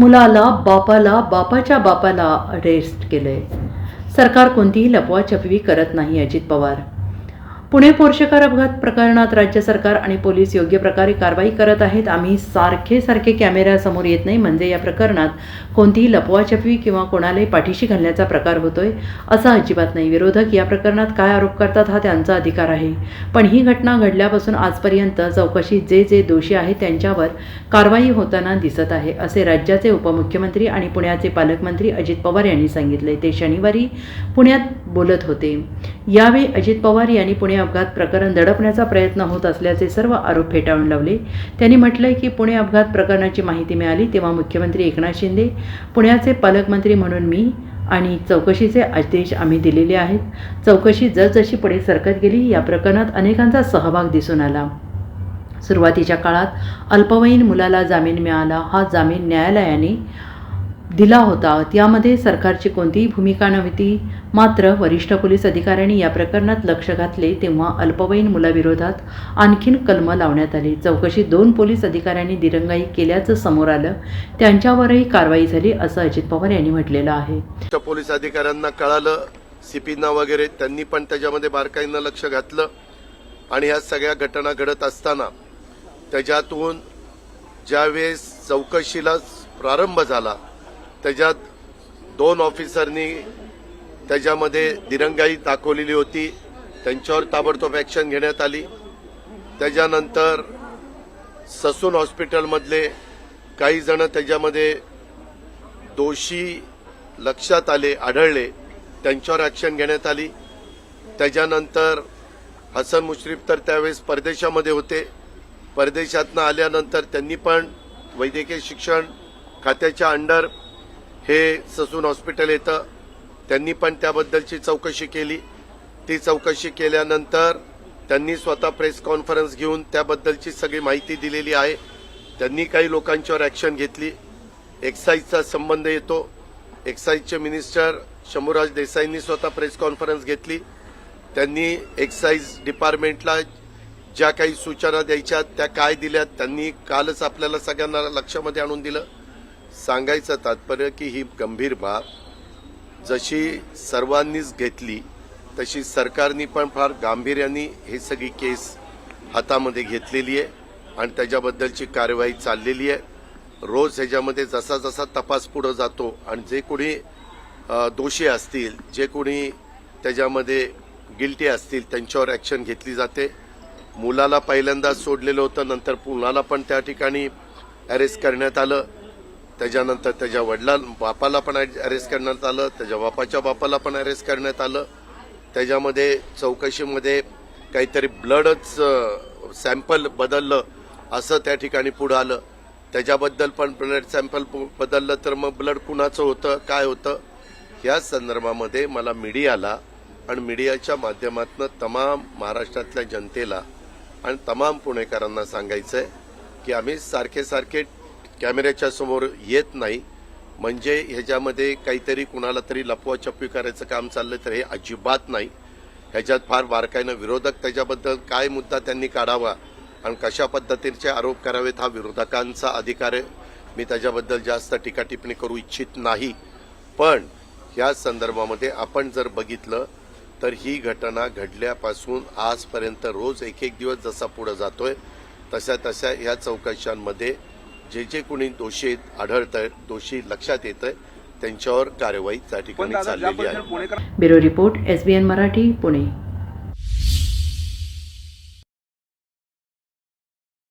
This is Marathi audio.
मुलाला बापाला बापाच्या बापाला अरेस्ट केलंय. सरकार कोणतीही लपवाछपवी करत नाही अजित पवार. पुणे पोर्शेकर अपघात प्रकरणात राज्य सरकार आणि पोलीस योग्य प्रकारे कारवाई करत आहेत. आम्ही सारखे सारखे कॅमेऱ्यासमोर येत नाही. म्हणजे या प्रकरणात कोणतीही लपवाछपवी किंवा कोणालाही पाठीशी घालण्याचा प्रकार होतोय असं अजिबात नाही. विरोधक या प्रकरणात काय आरोप करतात हा त्यांचा अधिकार आहे. पण ही घटना घडल्यापासून आजपर्यंत चौकशीत जे जे दोषी आहेत त्यांच्यावर कारवाई होताना दिसत आहे असे राज्याचे उपमुख्यमंत्री आणि पुण्याचे पालकमंत्री अजित पवार यांनी सांगितले. ते शनिवारी पुण्यात बोलत होते. यावेळी अजित पवार यांनी पुणे अपघात प्रकरण दडपण्याचा प्रयत्न होत असल्याचे सर्व आरोप फेटाळून लावले. त्यांनी म्हटलंय की पुणे अपघात प्रकरणाची माहिती मिळाली तेव्हा मुख्यमंत्री एकनाथ शिंदे पुण्याचे पालकमंत्री म्हणून मी आणि चौकशीचे आदेश आम्ही दिलेले आहेत. चौकशी जसजशी पुढे सरकत गेली या प्रकरणात अनेकांचा सहभाग दिसून आला. सुरुवातीच्या काळात अल्पवयीन मुलाला जामीन मिळाला. हा जामीन न्यायालयाने दिला होता. त्यामध्ये सरकारची कोणतीही भूमिका नव्हती. मात्र वरिष्ठ पोलीस अधिकाऱ्यांनी या प्रकरणात लक्ष घातले तेव्हा अल्पवयीन मुलाविरोधात आणखीन कलम लावण्यात आली. चौकशीत दोन पोलीस अधिकाऱ्यांनी दिरंगाई केल्याचं समोर आलं. त्यांच्यावरही कारवाई झाली असं अजित पवार यांनी म्हटलेलं आहे. पोलीस अधिकाऱ्यांना कळालं. सिपींना वगैरे त्यांनी पण त्याच्यामध्ये बारकाईनं लक्ष घातलं. आणि ह्या सगळ्या घटना घडत असताना त्याच्यातून ज्यावेळेस चौकशीला प्रारंभ झाला त्याच्यात दोन ऑफिसरनी त्याच्यामध्ये दिरंगाई दाखवलेली होती. त्यांच्यावर ताबडतोब ॲक्शन घेण्यात आली. त्याच्यानंतर ससून हॉस्पिटलमधले काही जण त्याच्यामध्ये दोषी लक्षात आले आढळले. त्यांच्यावर ॲक्शन घेण्यात आली. त्याच्यानंतर हसन मुश्रीफ तर त्यावेळेस परदेशामध्ये होते. परदेशातनं आल्यानंतर त्यांनी पण वैद्यकीय शिक्षण खात्याच्या अंडर हे ससून हॉस्पिटल येतं. त्यांनी पण त्याबद्दलची चौकशी केली. ती चौकशी केल्यानंतर त्यांनी स्वतः प्रेस कॉन्फरन्स घेऊन त्याबद्दलची सगळी माहिती दिलेली आहे. त्यांनी काही लोकांच्यावर ॲक्शन घेतली. एक्साईजचा संबंध येतो. एक्साईजचे मिनिस्टर शंभूराज देसाईंनी स्वतः प्रेस कॉन्फरन्स घेतली. त्यांनी एक्साईज डिपार्टमेंटला ज्या काही सूचना द्यायच्या त्या काय दिल्या त्यांनी कालच आपल्याला सगळ्यांना लक्षामध्ये आणून दिलं. सांगायचं तात्पर्य की ही गंभीर बाब. जशी सर्वांनीच घेतली तशी सरकारनी पण फार गांभीर्याने ही सगळी केस हातामध्ये घेतलेली आहे आणि त्याच्याबद्दलची कार्यवाही चाललेली आहे. रोज ह्याच्यामध्ये जसा जसा तपास पुढं जातो आणि जे कोणी दोषी असतील जे कोणी त्याच्यामध्ये गिल्टी असतील त्यांच्यावर ॲक्शन घेतली जाते. मुलाला पहिल्यांदाच सोडलेलं होतं नंतर मुलाला पण त्या ठिकाणी अरेस्ट करण्यात आलं. त्याच्यानंतर त्याच्या वडिला बापाला पण अरेस्ट करण्यात आलं त्याच्या बापाच्या बापाला पण अरेस्ट करण्यात आलं. त्याच्यामध्ये चौकशीमध्ये काहीतरी ब्लडच सॅम्पल बदललं असं त्या ठिकाणी पुढं आलं. त्याच्याबद्दल पण ब्लड सॅम्पल बदललं तर मग ब्लड कुणाचं होतं काय होतं? या संदर्भामध्ये मला मीडियाला आणि मीडियाच्या माध्यमातून तमाम महाराष्ट्रातल्या जनतेला आणि तमाम पुणेकरांना सांगायचं आहे की आम्ही सारखे सारखे कॅमेऱ्याच्या समोर येत नाही. म्हणजे ह्याच्यामध्ये काहीतरी कुणाला तरी लपवाछपवी करायचं काम चाललं तर हे अजिबात नाही. ह्याच्यात फार बारकाईनं विरोधक त्याच्याबद्दल काय मुद्दा त्यांनी काढावा आणि कशा पद्धतीचे आरोप करावेत हा विरोधकांचा अधिकार आहे. मी त्याच्याबद्दल जास्त टीकाटिप्पणी करू इच्छित नाही. पण या संदर्भामध्ये आपण जर बघितलं तर ही घटना घडल्यापासून आजपर्यंत रोज एक एक दिवस जसा पुढे जातोय तशा तशा ह्या चौकशांमध्ये जे जे कोणी दोषी आढळत आहेत दोषी लक्षात येत आहे त्यांच्यावर कारवाई त्या ठिकाणी चाललेली आहे. Bureau report S B N Marathi Pune.